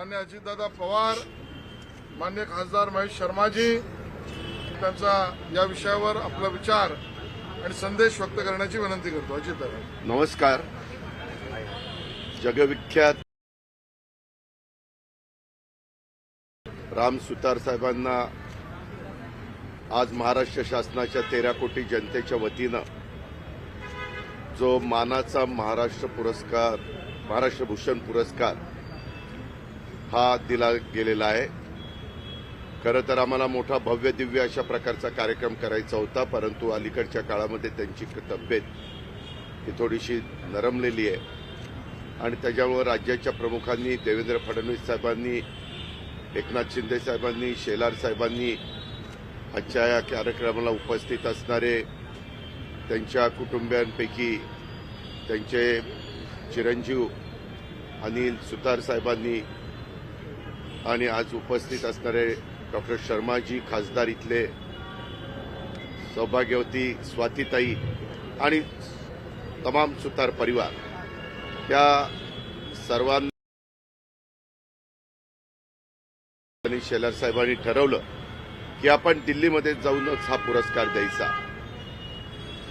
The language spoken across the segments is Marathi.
मान्य अजितदादा पवार मान्य खासदार महेश शर्माजी त्यांचा या विषयावर आपला विचार आणि संदेश व्यक्त करण्याची विनंती करतो. अजितदादा. नमस्कार. जगविख्यात राम सुतार साहेबांना आज महाराष्ट्र शासनाच्या तेरा कोटी जनतेच्या वतीनं जो मानाचा महाराष्ट्र पुरस्कार महाराष्ट्र भूषण पुरस्कार हा दिला गेलेला आहे. खरं तर आम्हाला मोठा भव्य दिव्य अशा प्रकारचा कार्यक्रम करायचा होता परंतु अलीकडच्या काळामध्ये त्यांची तब्येत ही थोडीशी नरमलेली आहे. आणि त्याच्यामुळे राज्याच्या प्रमुखांनी देवेंद्र फडणवीस साहेबांनी एकनाथ शिंदे साहेबांनी शेलार साहेबांनी आजच्या या कार्यक्रमाला उपस्थित असणारे त्यांच्या कुटुंबियांपैकी त्यांचे चिरंजीव अनिल सुतार साहेबांनी आणि आज उपस्थित असणारे डॉक्टर शर्माजी खासदार इथले सौभाग्यवती स्वातीताई आणि तमाम सुतार परिवार त्या सर्वांना शेलार साहेबांनी ठरवलं की आपण दिल्लीमध्ये जाऊनच हा पुरस्कार द्यायचा.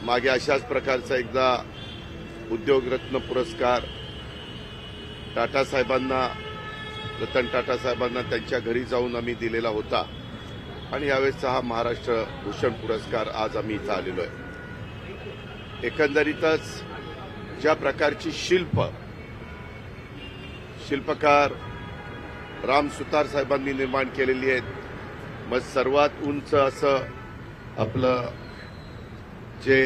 मागे अशाच प्रकारचा एकदा उद्योगरत्न पुरस्कार टाटा साहेबांना रतन टाटा साहेबांना त्यांच्या घरी जाऊन आम्ही दिलेला होता. आणि यावेळेसचा हा महाराष्ट्र भूषण पुरस्कार आज आम्ही इथं आलेलो आहे. एकंदरीतच ज्या प्रकारची शिल्प शिल्पकार राम सुतार साहेबांनी निर्माण केलेली आहेत मग सर्वात उंच असं आपलं जे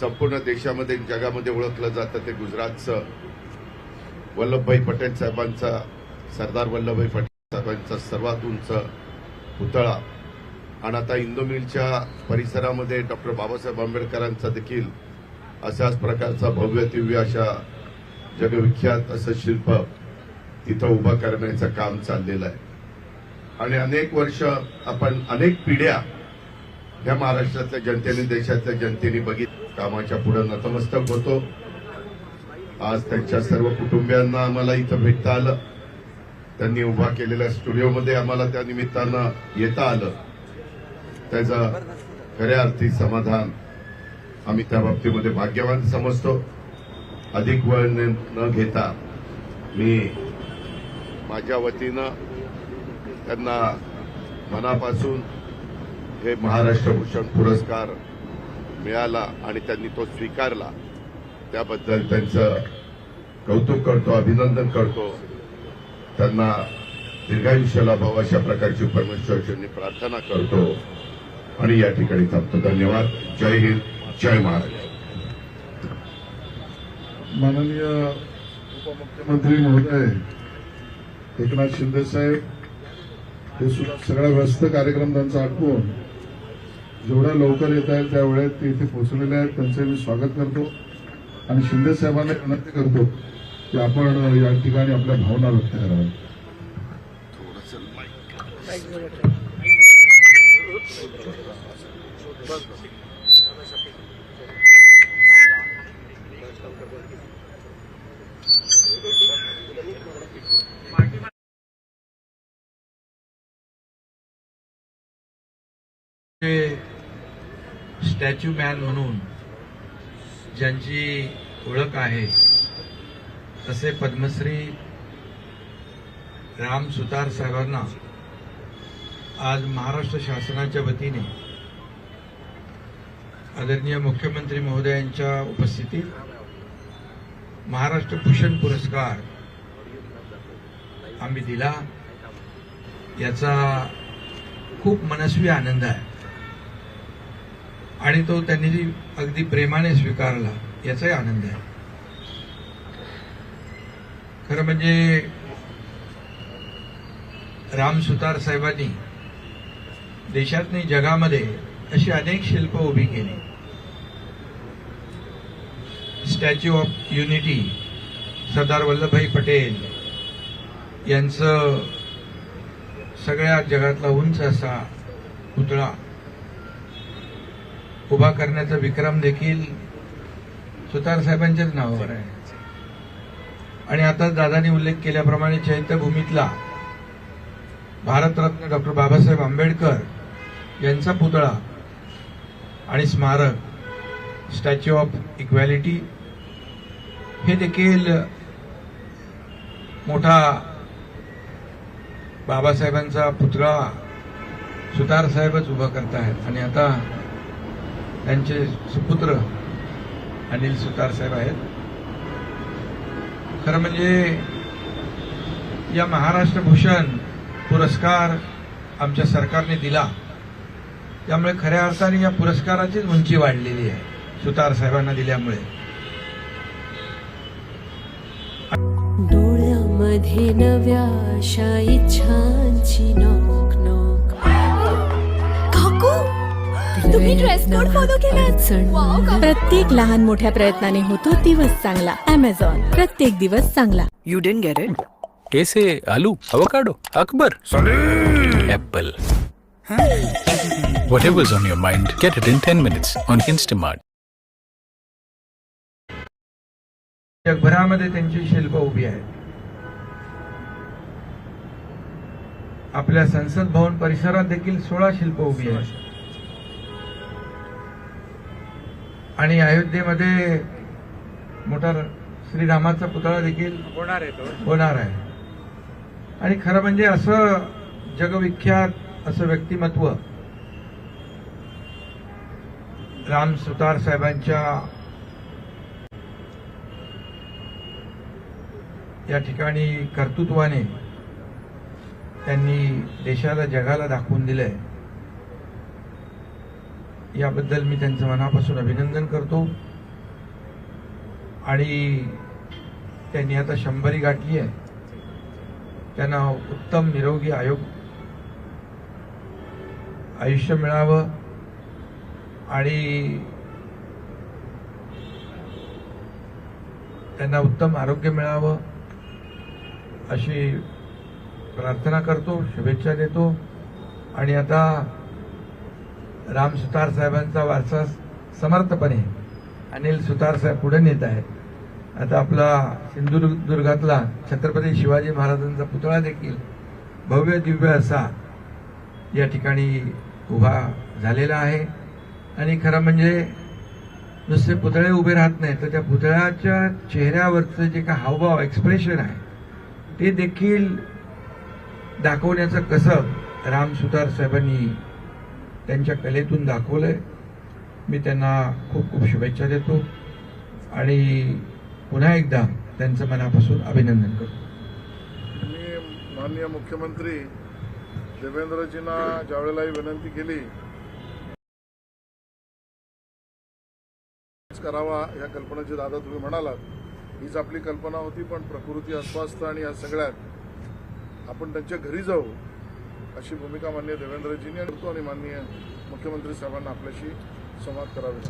संपूर्ण देशामध्ये जगामध्ये ओळखलं जातं ते गुजरातचं वल्लभभाई पटेल साहेबांचा सरदार वल्लभभाई पटेल साहेबांचा सर्वात उंच पुतळा. आणि आता इंदोमिलच्या परिसरामध्ये डॉक्टर बाबासाहेब आंबेडकरांचा देखील अशाच प्रकारचा भव्य दिव्य अशा जगविख्यात असं शिल्प तिथं उभं करण्याचं काम चाललेलं आहे. आणि अनेक वर्ष आपण अनेक पिढ्या ह्या महाराष्ट्रातल्या जनतेने देशातल्या जनतेने बघित कामाच्या पुढे नतमस्तक होतो. आज त्यांच्या सर्व कुटुंबियांना आम्हाला इथं भेटता आलं. त्यांनी उभा केलेल्या स्टुडिओमध्ये आम्हाला त्या निमित्तानं येता आलं. त्याचं खऱ्या अर्थी समाधान आम्ही त्या बाबतीमध्ये भाग्यवान समजतो. अधिक वेळ न घेता मी माझ्या वतीनं त्यांना मनापासून हे महाराष्ट्र भूषण पुरस्कार मिळाला आणि त्यांनी तो स्वीकारला. त्याबद्दल त्यांचं कौतुक करतो अभिनंदन करतो. त्यांना दीर्घायुष्य लाभावं अशा प्रकारची परमेश्वरचरणी प्रार्थना करतो. आणि या ठिकाणी थांबतो. धन्यवाद. जय हिंद. जय महाराज. माननीय उपमुख्यमंत्री महोदय एकनाथ शिंदे साहेब हे सुद्धा सगळा व्यस्त कार्यक्रम त्यांचा आटपून जेवढ्या लवकर येत आहेत त्या वेळेत ते इथे पोहोचलेले आहेत त्यांचे मी स्वागत करतो. आणि शिंदे साहेबांना विनंती करतो की आपण या ठिकाणी आपल्या भावना व्यक्त कराव्या स्टॅच्यू मॅन म्हणून ज्यांची ओळख आहे तसे पद्मश्री राम सुतार साहेबांना आज महाराष्ट्र शासनाच्या वतीने आदरणीय मुख्यमंत्री महोदयांच्या उपस्थितीत महाराष्ट्र भूषण पुरस्कार आम्ही दिला. याचा खूप मनस्वी आनंद आहे. आणि तो त्यांनी अगदी प्रेमाने स्वीकारला याचाही आनंद आहे. खरं म्हणजे राम सुतार साहेबांनी देशात नाही जगामध्ये अशी अनेक शिल्प उभी केली. Statue of unity Sardar Vallabhbhai Patel यांचं सगळ्या जगातला उंच असा पुतळा उभा करण्याचा विक्रम देखील सुतार साहेबांच्याच नावावर आहे. आणि आता दादानी उल्लेख केल्याप्रमाणे चैत्यभूमीतला भारतरत्न डॉक्टर बाबासाहेब आंबेडकर यांचा पुतळा आणि स्मारक स्टॅच्यू ऑफ इक्वॅलिटी हे देखील मोठा बाबासाहेबांचा पुतळा सुतारसाहेबच उभा करतायत आणि आता त्यांचे सुपुत्र अनिल सुतारसाहेब आहेत. खरं म्हणजे या महाराष्ट्र भूषण पुरस्कार आमच्या सरकारने दिला. त्यामुळे खऱ्या अर्थाने या पुरस्काराचीच उंची वाढलेली आहे सुतार साहेबांना दिल्यामुळे. डोळ्यामध्ये नव्या आशा इच्छांची नोक नोक तुम्ही ड्रेस कोड फॉलो प्रत्येक लहान मोठ्या प्रयत्नाने होतो दिवस चांगला. अमेझॉन प्रत्येक दिवस चांगला. You didn't get it? कैसे आलू avocado akbar apple. Whatever's on your mind get it in 10 minutes on instamart. जगभरामध्ये त्यांची शिल्प उभी आहेत. आपल्या संसद भवन परिसरात देखील सोळा शिल्प उभी आहेत. आणि अयोध्येमध्ये मोठा श्रीरामाचा पुतळा देखील होणार आहे आणि खरं म्हणजे असं जगविख्यात असं व्यक्तिमत्व राम सुतार साहेबांच्या या ठिकाणी कर्तृत्वाने त्यांनी देशाला जगाला दाखवून दिलंय. याबद्दल मी त्यांचं मनापासून अभिनंदन करतो. आणि त्यांनी आता शंभरी गाठली आहे. त्यांना उत्तम निरोगी आयोग आयुष्य मिळावं. आणि त्यांना उत्तम आरोग्य मिळावं. अशी प्रार्थना करतो शुभेच्छा देतो. आणि आता राम सुतार साहेबांचा वारसा समर्थपणे अनिल सुतार साहेब पुढे नेत आहेत. आता आपला सिंधुदुर्गातला छत्रपती शिवाजी महाराजांचा पुतळा देखील भव्य दिव्य असा या ठिकाणी उभा झालेला आहे. आणि खरं म्हणजे नुसते पुतळे उभे राहत नाही तर त्या पुतळ्याच्या चेहऱ्यावरचं जे का हावभाव एक्सप्रेशन आहे ते देखील दाखवण्याचं कसं राम सुतार साहेबांनी त्यांच्या कलेतून दाखवलंय. मी त्यांना खूप खूप शुभेच्छा देतो. आणि पुन्हा एकदा त्यांचं मनापासून अभिनंदन करतो. मी माननीय मुख्यमंत्री देवेंद्रजींना ज्यावेळेला ही विनंती केली करावा या कल्पनेची दादा तुम्ही म्हणालात. हीच आपली कल्पना होती पण प्रकृती अस्वास्थ आणि या सगळ्यात आपण त्यांच्या घरी जाऊ अशी भूमिका माननीय देवेंद्रजींनी करतो आणि माननीय मुख्यमंत्री साहेबांना आपल्याशी संवाद करावे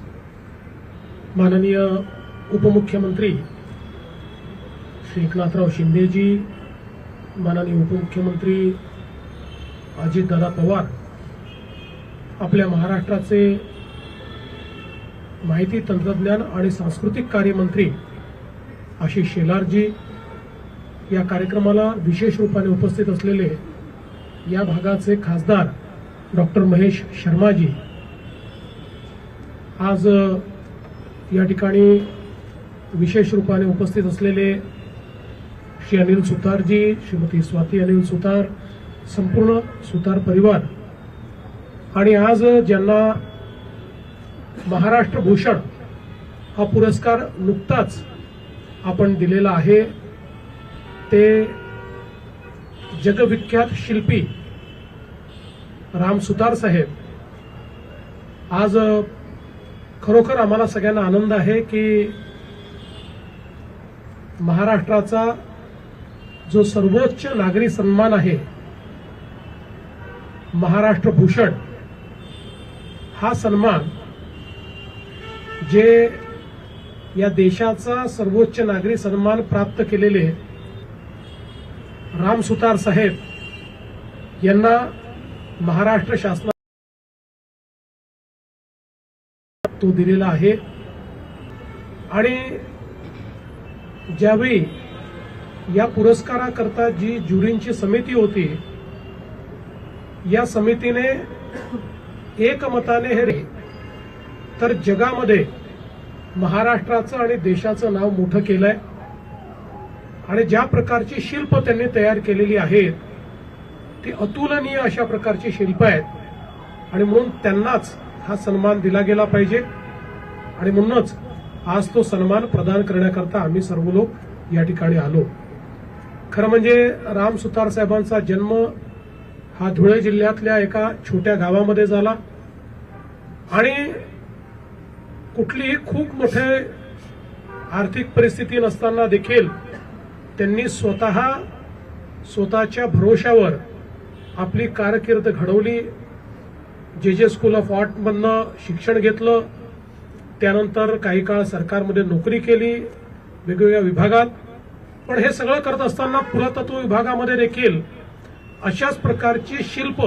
माननीय उपमुख्यमंत्री श्री एकनाथराव शिंदेजी माननीय उपमुख्यमंत्री अजितदादा पवार आपल्या महाराष्ट्राचे माहिती तंत्रज्ञान आणि सांस्कृतिक कार्यमंत्री आशिष शेलारजी या कार्यक्रमाला विशेष रूपाने उपस्थित असलेले या भागाचे खासदार डॉक्टर महेश शर्माजी. आज या ठिकाणी विशेष रूपाने उपस्थित असलेले श्री अनिल सुतारजी श्रीमती स्वाती अनिल सुतार संपूर्ण सुतार परिवार. आणि आज ज्यांना महाराष्ट्र भूषण हा पुरस्कार नुकताच आपण दिलेला आहे ते जगविख्यात शिल्पी राम सुतार साहेब. आज खरोखर आम्हाला सगळ्यांना आनंद आहे की महाराष्ट्राचा जो सर्वोच्च नागरी सन्मान आहे महाराष्ट्र भूषण हा सन्मान जे या देशाचा सर्वोच्च नागरी सन्मान प्राप्त केलेले राम सुतार साहेब यांना महाराष्ट्र शासना तो दिलेला आहे. आणि ज्यावेळी या पुरस्काराकरता जी ज्युरींची समिती होती या समितीने एकमताने हे तर जगामध्ये महाराष्ट्राचं आणि देशाचं नाव मोठं केलंय. आणि ज्या प्रकारची शिल्प त्यांनी तयार केलेली आहेत ती अतुलनीय अशा प्रकारची शिल्प आहेत. आणि म्हणून त्यांनाच हा सन्मान दिला गेला पाहिजे. आणि म्हणूनच आज तो सन्मान प्रदान करण्याकरता आम्ही सर्व लोक या ठिकाणी आलो. खरं म्हणजे राम सुतार साहेबांचा जन्म हा धुळे जिल्ह्यातल्या एका छोट्या गावामध्ये झाला. आणि कुठलीही खूप मोठे आर्थिक परिस्थिती नसताना देखील त्यांनी स्वतः स्वतःच्या भरोशावर आपली कारकीर्द घडवली. जे जे स्कूल ऑफ आर्टमधनं शिक्षण घेतलं. त्यानंतर काही काळ सरकारमध्ये नोकरी केली वेगवेगळ्या विभागात. पण हे सगळं करत असताना पुरातत्व विभागामध्ये देखील अशाच प्रकारची शिल्प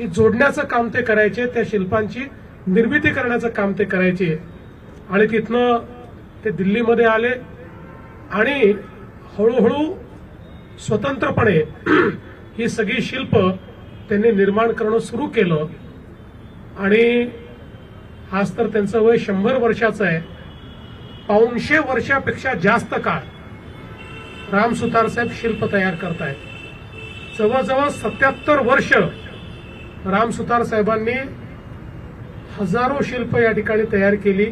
ही जोडण्याचं काम ते करायचे त्या शिल्पांची निर्मिती करण्याचं काम ते करायचे. आणि तिथनं ते दिल्लीमध्ये आले. आणि हळूहळू स्वतंत्रपणे ही सगळी शिल्प त्यांनी निर्माण करणं सुरू केलं. आणि आज तर त्यांचं वय शंभर वर्षाचं आहे. पाऊनशे वर्षापेक्षा जास्त काळ राम सुतार साहेब शिल्प तयार करतायत. जवळजवळ सत्याहत्तर वर्ष राम सुतार साहेबांनी हजारो शिल्प या ठिकाणी तयार केली.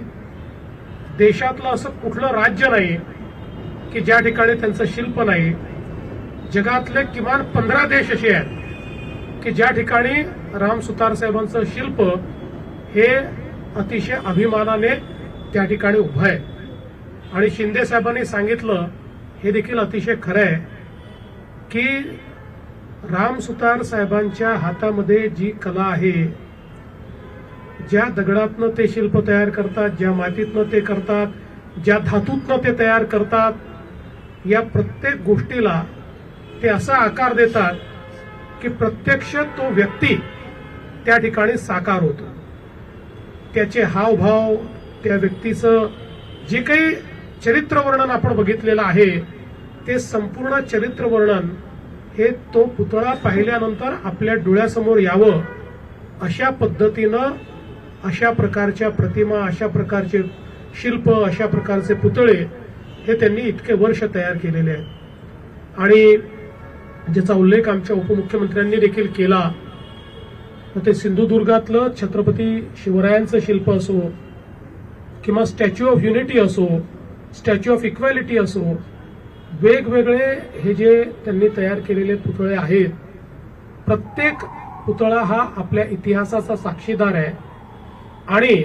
देशातलं असं कुठलं राज्य नाही. की ज्या ठिकाणी त्यांचं शिल्प नाही जगातले किमान पंधरा देश असे आहेत की ज्या ठिकाणी राम सुतार साहेबांचं शिल्प हे अतिशय अभिमानाने त्या ठिकाणी उभं आहे. आणि शिंदे साहेबांनी सांगितलं हे देखील अतिशय खरं आहे की राम सुतार साहेबांच्या हातामध्ये जी कला आहे ज्या दगडातनं ते शिल्प तयार करतात ज्या मातीतनं ते करतात ज्या धातूतनं ते तयार करतात या प्रत्येक गोष्टीला ते असा आकार देतात की प्रत्यक्ष तो व्यक्ती त्या ठिकाणी साकार होतो. त्याचे हावभाव त्या व्यक्तीचं जे काही चरित्र वर्णन आपण बघितलेलं आहे ते संपूर्ण चरित्र वर्णन हे तो पुतळा पाहिल्यानंतर आपल्या डोळ्यासमोर यावं अशा पद्धतीनं अशा प्रकारच्या प्रतिमा अशा प्रकारचे शिल्प अशा प्रकारचे पुतळे हे त्यांनी इतके वर्ष तयार केलेले आहेत. आणि ज्याचा उल्लेख आमच्या उपमुख्यमंत्र्यांनी देखील केला ते सिंधुदुर्गातलं छत्रपती शिवरायांचं शिल्प असो किंवा स्टॅच्यू ऑफ युनिटी असो स्टॅच्यू ऑफ इक्वॅलिटी असो वेगवेगळे हे जे त्यांनी तयार केलेले पुतळे आहेत प्रत्येक पुतळा हा आपल्या इतिहासाचा साक्षीदार आहे. आणि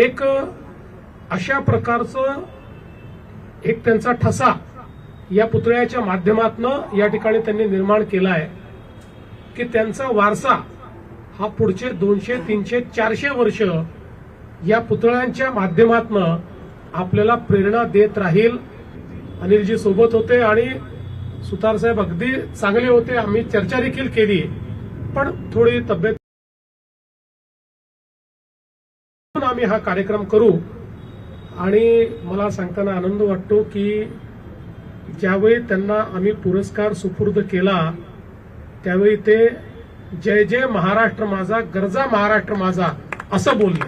एक अशा प्रकारचं एक त्यांचा ठसा या पुतळ्याच्या माध्यमातून या ठिकाणी त्यांनी निर्माण केला आहे. की त्यांचा वारसा हा पुढचे दोनशे तीनशे चारशे वर्ष या पुतळ्यांच्या माध्यमातून आपल्याला प्रेरणा देत राहील. अनिलजी सोबत होते आणि सुतार साहेब अगदी चांगले होते. आम्ही चर्चा देखील केली. पण थोडी तब्येत आम्ही हा कार्यक्रम करू. आणि मला सांगताना आनंद वाटतो की ज्यावेळी त्यांना आम्ही पुरस्कार सुपूर्द केला त्यावेळी ते जय जय महाराष्ट्र माझा गरजा महाराष्ट्र माझा असं बोलले.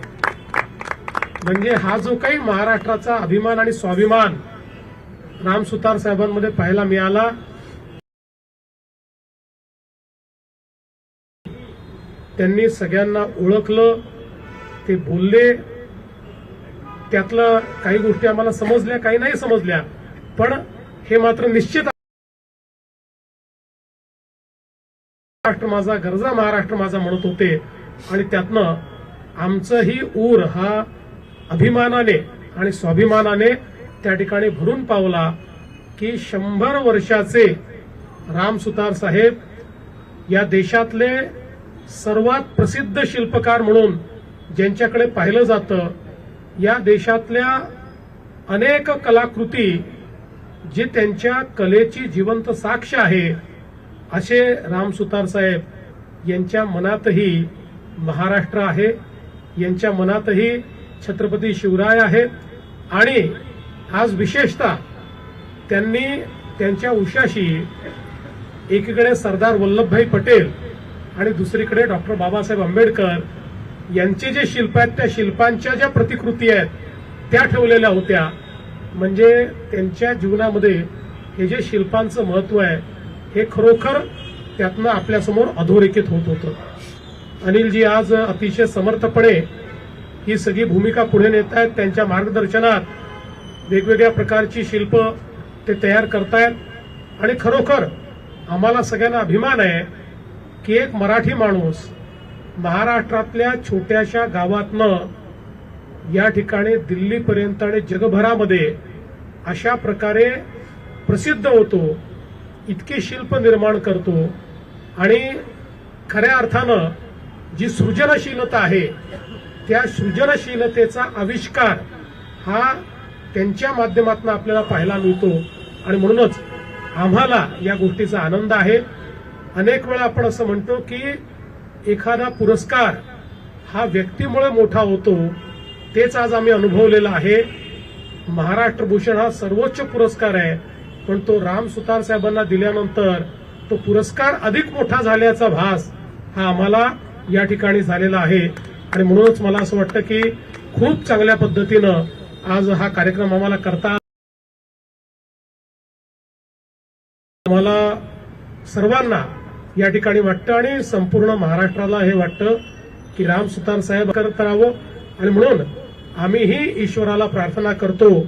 म्हणजे हा जो काही महाराष्ट्राचा अभिमान आणि स्वाभिमान राम सुतार साहेबांमध्ये पाहायला मिळाला त्यांनी सगळ्यांना ओळखलं ते बोलले त्यातलं काही गोष्टी आम्हाला समजल्या काही नाही समजल्या. पण हे मात्र निश्चित महाराष्ट्र माझा गरजा महाराष्ट्र माझा म्हणत होते. आणि त्यातनं आमचंही ऊर हा अभिमानाने आणि स्वाभिमानाने त्या ठिकाणी भरून पावला की शंभर वर्षाचे राम सुतार साहेब या देशातले सर्वात प्रसिद्ध शिल्पकार म्हणून ज्यांच्याकडे पाहिलं जातं या देशातल्या अनेक कलाकृती जी त्यांच्या कलेची जिवंत साक्ष आहे असे रामसुतार साहेब यांच्या मनातही महाराष्ट्र आहे यांच्या मनातही छत्रपती शिवराय आहेत आणि आज विशेषतः त्यांनी त्यांच्या उशाशी एकीकडे सरदार वल्लभभाई पटेल आणि दुसरीकडे डॉक्टर बाबासाहेब आंबेडकर यांचे जे शिल्प आहेत त्या शिल्पांच्या ज्या प्रतिकृती आहेत त्या ठेवलेल्या होत्या. म्हणजे त्यांच्या जीवनामध्ये हे जे शिल्पांचं महत्त्व आहे हे खरोखर त्यातनं आपल्यासमोर अधोरेखित होत होतं. अनिलजी आज अतिशय समर्थपणे ही सगळी भूमिका पुढे नेत आहेत. त्यांच्या मार्गदर्शनात वेगवेगळ्या प्रकारची शिल्प ते तयार करतायत. आणि खरोखर आम्हाला सगळ्यांना अभिमान आहे की एक मराठी माणूस महाराष्ट्रातल्या छोट्याशा गावातनं या ठिकाणी दिल्लीपर्यंत आणि जगभरामध्ये अशा प्रकारे प्रसिद्ध होतो इतके शिल्प निर्माण करतो आणि खऱ्या अर्थानं जी सृजनशीलता आहे त्या सृजनशीलतेचा आविष्कार हा त्यांच्या माध्यमातून आपल्याला पाहायला मिळतो आणि म्हणूनच आम्हाला या गोष्टीचा आनंद आहे. अनेक वेळा आपण असं म्हणतो की एखादा पुरस्कार हा व्यक्तीमुळे मोठा होतो तेच आज आम्ही अनुभवलेलं आहे. महाराष्ट्र भूषण हा सर्वोच्च पुरस्कार आहे पण तो राम सुतार साहेबांना दिल्यानंतर तो पुरस्कार अधिक मोठा झाल्याचा भास हा आम्हाला या ठिकाणी झालेला आहे. आणि म्हणूनच मला असं वाटतं की खूप चांगल्या पद्धतीनं आज हा कार्यक्रम आम्हाला करता आम्हाला सर्वांना या ठिकाणी वाटतं आणि संपूर्ण महाराष्ट्राला हे वाटतं की राम सुतार साहेब करत राहावं. आणि म्हणून आम्हीही ईश्वराला प्रार्थना करतो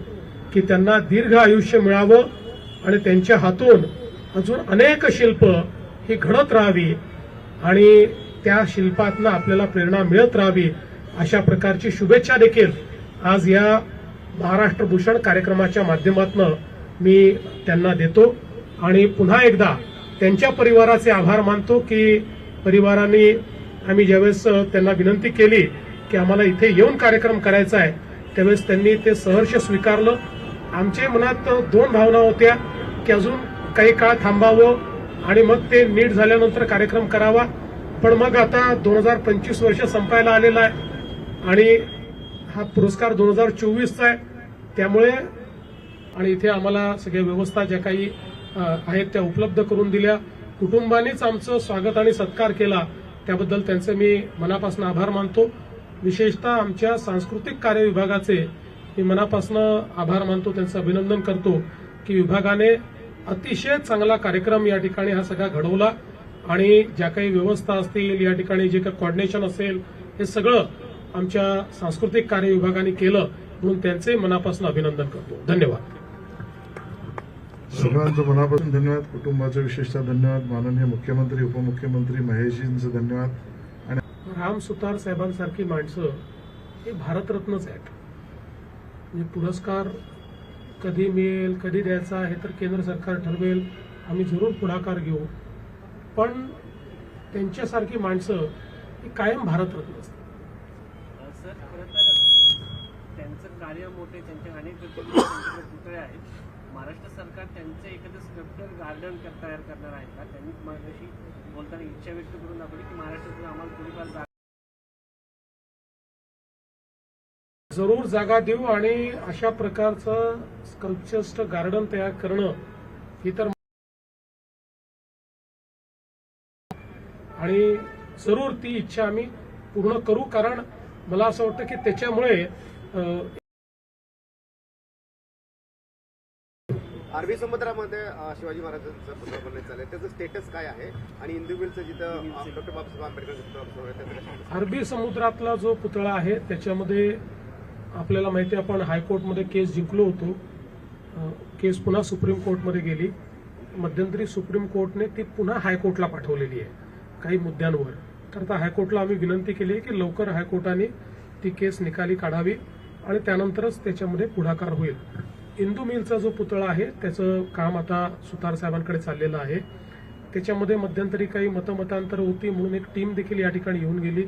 की त्यांना दीर्घ आयुष्य मिळावं आणि त्यांच्या हातून अजून अनेक शिल्प ही घडत राहावी आणि त्या शिल्पातनं आपल्याला प्रेरणा मिळत राहावी अशा प्रकारची शुभेच्छा देखील आज या महाराष्ट्र भूषण कार्यक्रमाच्या माध्यमातून मी त्यांना देतो. आणि पुन्हा एकदा त्यांच्या परिवाराचे आभार मानतो की परिवाराने आम्ही ज्यावेळेस त्यांना विनंती केली की आम्हाला इथे येऊन कार्यक्रम करायचा आहे त्यावेळेस त्यांनी ते सहर्ष स्वीकारलं. आमच्या मनात दोन भावना होत्या की अजून काही काळ थांबावं आणि मग ते नीट झाल्यानंतर कार्यक्रम करावा. पण मग आता दोन हजार पंचवीस वर्ष संपायला आलेला आहे आणि हा पुरस्कार दोन हजार चोवीसचा आहे. त्यामुळे आणि इथे आम्हाला सगळ्या व्यवस्था ज्या काही आहेत त्या उपलब्ध करून दिल्या. कुटुंबानेच आमचं स्वागत आणि सत्कार केला. त्याबद्दल त्यांचे मी मनापासून आभार मानतो. विशेषतः आमच्या सांस्कृतिक कार्य विभागाचे मी मनापासून आभार मानतो. त्यांचं अभिनंदन करतो की विभागाने अतिशय चांगला कार्यक्रम या ठिकाणी हा सगळा घडवला आणि ज्या काही व्यवस्था असतील या ठिकाणी जे काही कॉर्डिनेशन असेल हे सगळं आमच्या सांस्कृतिक कार्य विभागाने केलं म्हणून त्यांचे मनापासून अभिनंदन करतो. धन्यवाद. सर्वांचं मनापासून धन्यवाद. कुटुंबाचं विशेषतः धन्यवाद. माननीय मुख्यमंत्री उपमुख्यमंत्री महेशजींचं धन्यवाद. आणि राम सुतार साहेबांसारखी माणसं हे भारतरत्नच आहेत. म्हणजे पुरस्कार कधी मिळेल कधी द्यायचा हे तर केंद्र सरकार ठरवेल. आम्ही जरूर पुढाकार घेऊ. पण त्यांच्यासारखी माणसं ही कायम भारतरत्न असतात. सर खरं तर त्यांचं कार्य मोठे त्यांचे अनेक पुतळे आहेत. महाराष्ट्र सरकार त्यांचं एखादं स्कल्पचर गार्डन तयार करणार आहे का? त्यांनी माझ्याशी बोलताना इच्छा व्यक्त करून दाखवली की महाराष्ट्रातून आम्हाला थोडीफार जागा जरूर जागा देऊ आणि अशा प्रकारचं स्कल्पचर्स गार्डन तयार करणं ही तर आणि जरूर ती इच्छा आम्ही पूर्ण करू कारण मला असं वाटतं की त्याच्यामुळे अरबी समुद्रामध्ये शिवाजी महाराजांचं पुतळा बनण्यात चाललंय त्याचं स्टेटस काय आहे? आणि इंदुबिलचं जिथं डॉक्टर बाबासाहेब आंबेडकर अरबी समुद्रातला जो पुतळा आहे त्याच्यामध्ये आपल्याला माहिती आहे, आपण हायकोर्टमध्ये केस जिंकलो होतो. केस पुन्हा सुप्रीम कोर्टमध्ये गेली. मध्यंतरी सुप्रीम कोर्टने ती पुन्हा हायकोर्टला पाठवलेली आहे काही मुद्द्यांवर. तर आता हायकोर्टला आम्ही विनंती केली आहे की लवकर हायकोर्टाने ती केस निकाली काढावी आणि त्यानंतरच त्याच्यामध्ये पुढाकार होईल. इंदू मिलचा जो पुतळा आहे त्याचं काम आता सुतार साहेबांकडे चाललेलं आहे. त्याच्यामध्ये मध्यंतरी काही मतमतांतर होती म्हणून एक टीम देखील या ठिकाणी येऊन गेली.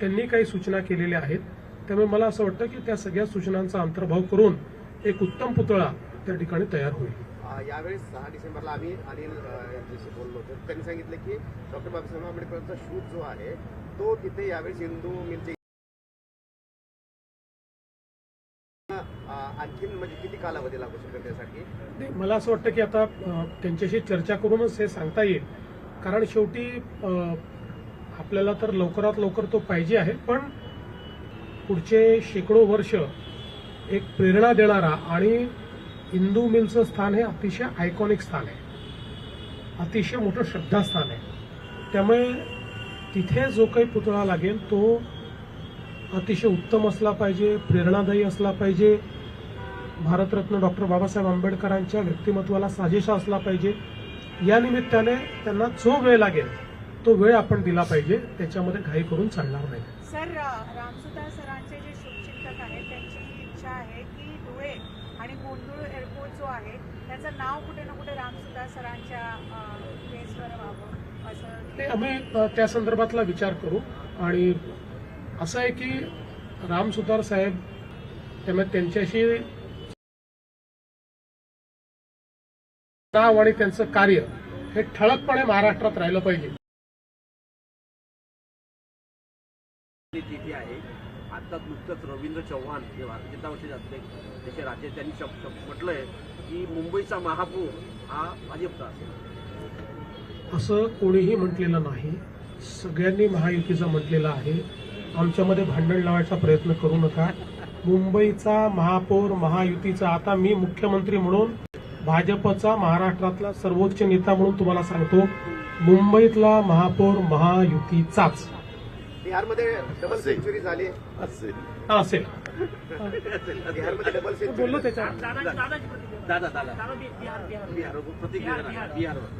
त्यांनी काही सूचना केलेल्या आहेत. त्यामुळे मला असं वाटतं की त्या सगळ्या सूचनांचा अंतर्भाव करून एक उत्तम पुतळा त्या ठिकाणी तयार होईल. यावेळेस सहा डिसेंबरला आम्ही अनिल यांच्याशी बोललो होतो. त्यांनी सांगितलं की डॉक्टर बाबासाहेब आंबेडकरांचा शूट जो आहे तो तिथे यावेळेस हिंदू मिलचे आणखीन म्हणजे किती कालावधी लागू शकतो त्यासाठी? मला असं वाटतं की आता त्यांच्याशी चर्चा करूनच हे सांगता येईल. कारण शेवटी आपल्याला तर लवकरात लवकर तो पाहिजे आहे पण पुढचे शेकडो वर्ष एक प्रेरणा देणारा आणि हिंदू मिलचं स्थान हे अतिशय आयकॉनिक स्थान आहे. अतिशय मोठं श्रद्धास्थान आहे. त्यामुळे तिथे जो काही पुतळा लागेल तो अतिशय उत्तम असला पाहिजे प्रेरणादायी असला पाहिजे. भारतरत्न डॉक्टर बाबासाहेब आंबेडकरांच्या व्यक्तिमत्वाला साजेसा असला पाहिजे. या निमित्ताने त्यांना जो वेळ लागेल तो वेळ आपण दिला पाहिजे. त्याच्यामध्ये घाई करून चालणार नाही. सर रामसुतार सरांचे जे शुभचिंतक आहेत त्यांची इच्छा आहे की धुळे आणि गोंधळ एअरपोर्ट जो आहे त्याचं नाव कुठे ना कुठे रामसुतार सरांच्या बेसवर व्हावं असं ते आम्ही त्या संदर्भातला विचार करू. आणि असं आहे की राम सुतार साहेब त्यामुळे त्यांच्याशी नाव आणि त्यांचं कार्य हे ठळकपणे महाराष्ट्रात राहिलं पाहिजे. आहे. आता नुकतंच रवींद्र चव्हाण जे भारतीय जनता पक्षाचे अध्यक्ष त्याचे राज्य त्यांनी म्हटलंय की मुंबईचा महापूर हा भाजपचा असेल. असं कोणीही म्हटलेलं नाही. सगळ्यांनी महायुतीचं म्हटलेलं आहे. आमच्यामध्ये भांडण लावायचा प्रयत्न करू नका. मुंबईचा महापौर महायुतीचा आता मी मुख्यमंत्री म्हणून भाजपचा महाराष्ट्रातला सर्वोच्च नेता म्हणून तुम्हाला सांगतो मुंबईतला महापौर महायुतीचाच बिहारमध्ये डबल सेंचुरी झाली. असेल. हा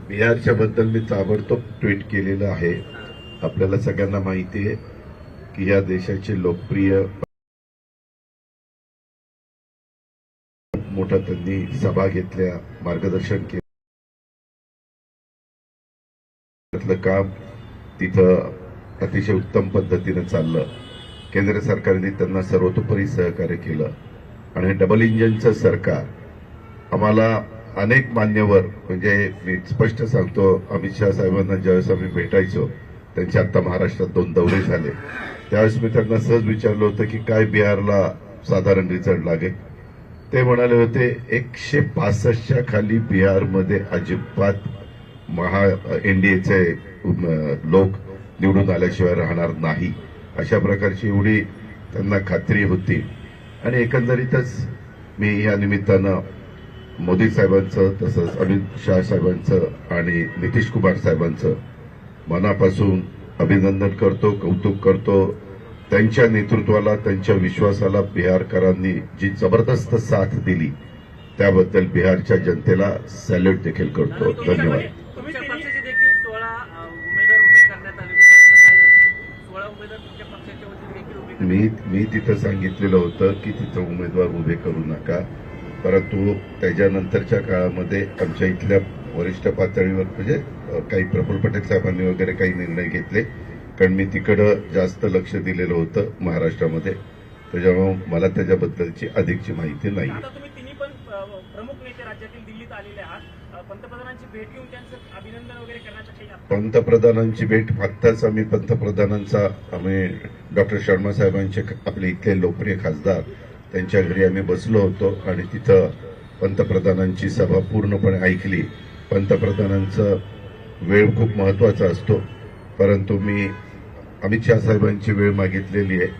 बिहारच्या बद्दल मी ताबडतोब ट्विट केलेलं आहे. आपल्याला सगळ्यांना माहिती आहे की या देशाचे लोकप्रिय मोठ्या त्यांनी सभा घेतल्या मार्गदर्शन केलं. त्यातलं काम तिथं अतिशय उत्तम पद्धतीनं चाललं. केंद्र सरकारने त्यांना सर्वतोपरी सहकार्य केलं. आणि डबल इंजिनचं सरकार आम्हाला अनेक मान्यवर म्हणजे मी स्पष्ट सांगतो अमित शहा साहेबांना ज्यावेळेस आम्ही भेटायचो त्यांचे आता महाराष्ट्रात दोन दौरे झाले. त्यावेळेस मी त्यांना सहज विचारलं होतं की काय बिहारला साधारण रिझल्ट लागेल? ते म्हणाले होते एकशे पासष्टच्या खाली बिहारमध्ये अजिबात महा एनडीएचे लोक निवडून आल्याशिवाय राहणार नाही. अशा प्रकारची एवढी त्यांना खात्री होती. आणि एकंदरीतच मी या निमित्तानं मोदी साहेबांचं तसंच अमित शाह साहेबांचं आणि नितीश कुमार साहेबांचं मनापासून अभिनंदन करतो कौतुक करतो. त्यांच्या नेतृत्वाला त्यांच्या विश्वासाला बिहारकरांनी जी जबरदस्त साथ दिली त्याबद्दल बिहारच्या जनतेला सॅल्यूट देखील करतो. धन्यवाद. मी मी तिथं सांगितलेलं होतं की तिथं उमेदवार उभे करू नका. परंतु त्याच्यानंतरच्या काळामध्ये आमच्या इथल्या वरिष्ठ पातळीवर म्हणजे काही प्रफुल्ल पटेल साहेबांनी वगैरे काही निर्णय घेतले. कारण मी तिकडं जास्त लक्ष दिलेलं होतं महाराष्ट्रामध्ये. त्याच्यामुळे मला त्याच्याबद्दलची अधिकची माहिती नाही. भेट पंतप्रधानांची भेट आत्ताच आम्ही पंतप्रधानांचा आम्ही डॉक्टर शर्मा साहेबांचे आपले इथले लोकप्रिय खासदार त्यांच्या घरी आम्ही बसलो होतो आणि तिथं पंतप्रधानांची सभा पूर्णपणे ऐकली. पंतप्रधानांचा वेळ खूप महत्त्वाचा असतो. परंतु मी अमित शहा साहेबांची वेळ मागितलेली आहे.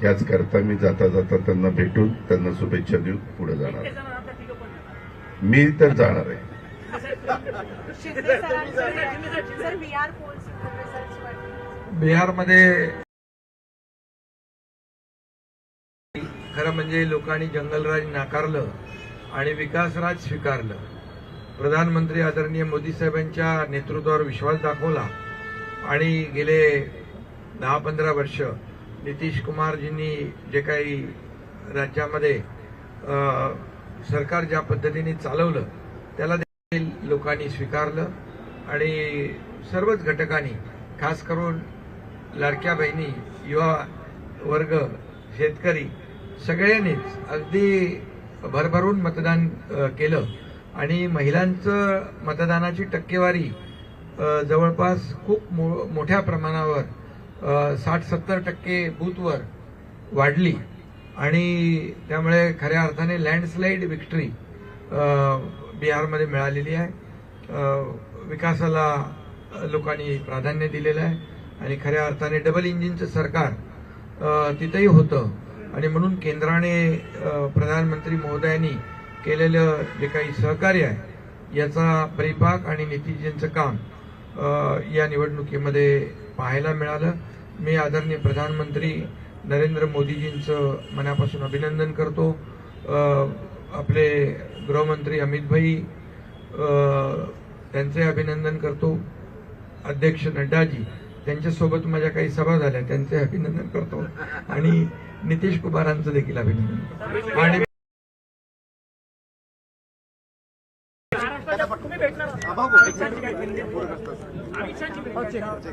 ह्याच करता मी जाता जाता त्यांना भेटून त्यांना शुभेच्छा देऊन पुढे जाणार मी तर जाणार आहे. बिहारमध्ये खरं म्हणजे लोकांनी जंगलराज नाकारलं आणि विकासराज स्वीकारलं. प्रधानमंत्री आदरणीय मोदी साहेबांच्या नेतृत्वावर विश्वास दाखवला. आणि गेले दहा पंधरा वर्ष नितीश कुमारजींनी जे काही राज्यामध्ये सरकार ज्या पद्धतीने चालवलं त्याला देखील लोकांनी स्वीकारलं आणि सर्वच घटकांनी खास करून लाडक्या बहिणी युवा वर्ग शेतकरी सगळ्यांनीच अगदी भरभरून मतदान केलं. आणि महिलांचं मतदानाची टक्केवारी जवळपास खूप मो- मोठ्या प्रमाणावर साठ सत्तर टक्के बूथवर वाढली. आणि त्यामुळे खऱ्या अर्थाने लँडस्लाईड विक्ट्री बिहारमध्ये मिळालेली आहे. विकासाला लोकांनी प्राधान्य दिलेलं आहे. आणि खऱ्या अर्थाने डबल इंजिनचं सरकार तिथंही होतं. आणि म्हणून केंद्राने प्रधानमंत्री महोदयांनी केलेलं जे काही सहकार्य आहे याचा परिपाक आणि नितीजींचं काम या निवडणुकीमध्ये पाहायला मिळालं. मी आदरणीय प्रधानमंत्री नरेंद्र मोदीजींचं मनापासून अभिनंदन करतो. आपले गृहमंत्री अमित भाई त्यांचे अभिनंदन करतो. अध्यक्ष नड्डाजी त्यांच्यासोबत माझ्या काही सभा झाल्या त्यांचे अभिनंदन करतो. आणि नितीश कुमारांचं देखील अभिनंदन आणि तुम्ही भेटणार